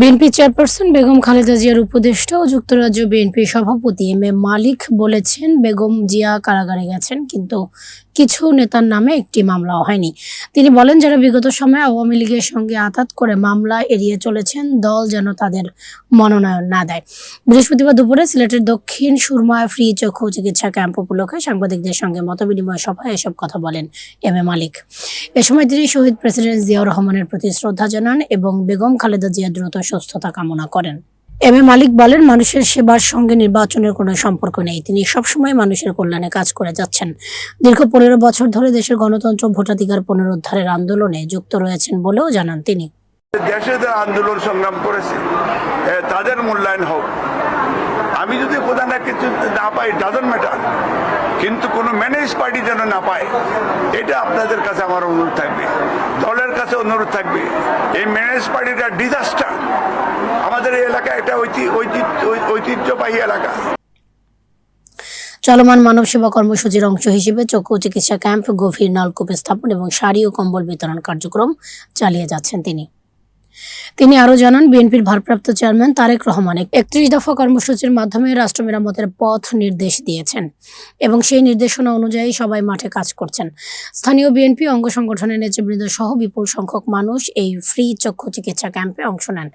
BNP chairperson Begum Khaleda জিয়ার উপদেষ্টা ও যুক্তরাজ্য বিএনপি সভাপতি এম এ মালিক বলেছেন, বেগম জিয়া কারাগারে গেছেন, কিন্তু কিছু নেতার নামে একটি মামলাও হয়নি। তিনি বলেন, যারা বিগত সময়ে আওয়ামী লীগের সঙ্গে আঘাত করে মামলা এড়িয়ে চলেছেন, দল যেন তাদের মনোনয়ন না দেয়। বৃহস্পতিবার দুপুরে সিলেটের দক্ষিণ সুরমায় ফ্রি চক্ষু চিকিৎসা ক্যাম্প উপলক্ষে সাংবাদিকদের সঙ্গে মতবিনিময় সভায় এসব কথা বলেন এম এ মালিক। এ সময় তিনি শহীদ প্রেসিডেন্ট জিয়াউর রহমানের প্রতি শ্রদ্ধা জানান এবং বেগম খালেদা জিয়া দ্রুত সুস্থতা কামনা করেন। এম এ মালিক বলেন মানুষের সেবার সঙ্গে নির্বাচনের কোনো সম্পর্ক নেই। তিনি সবসময় মানুষের কল্যাণে কাজ করে যাচ্ছেন। দীর্ঘ পনেরো বছর ধরে দেশের গণতন্ত্র, ভোটাধিকার পুনরুদ্ধারের আন্দোলনে যুক্ত রয়েছেন বলেও জানান তিনি। দেশে আন্দোলন সংগ্রাম করেছে তাদের মূল্যায়ন হোক। যদি প্রধান কিছু না পাই ডাজন্ট ম্যাটার কিন্তু কোনো ম্যানেজ পার্টি যেন না পায়, এটা আপনাদের কাছে আমার অনুরোধ থাকবে। দলের কাছে অনুরোধ থাকবে। এই ম্যানেজ পার্টিটা ডিজাস্টার আমাদের এই এলাকা একটা ঐতি- ঐতিহ্য ঐতিহ্যবাহী এলাকা। চলমান মানব সেবা কর্মসূচির অংশ হিসেবে চক্ষু চিকিৎসা ক্যাম্প, গভীর নলকূপ স্থাপন এবং শাড়ি ও কম্বল বিতরণ কার্যক্রম চালিয়ে যাচ্ছেন তিনি। তিনি আরও জানান, বিএনপির ভারপ্রাপ্ত চেয়ারম্যান তারেক রহমান একত্রিশ দফা কর্মসূচির মাধ্যমে রাষ্ট্র মেরামতের পথ নির্দেশ দিয়েছেন এবং সেই নির্দেশনা অনুযায়ী সবাই মাঠে কাজ করছেন। স্থানীয় বিএনপি অঙ্গ সংগঠনের নেতৃবৃন্দ সহ বিপুল সংখ্যক মানুষ এই ফ্রি চক্ষু চিকিৎসা ক্যাম্পে অংশ নেন।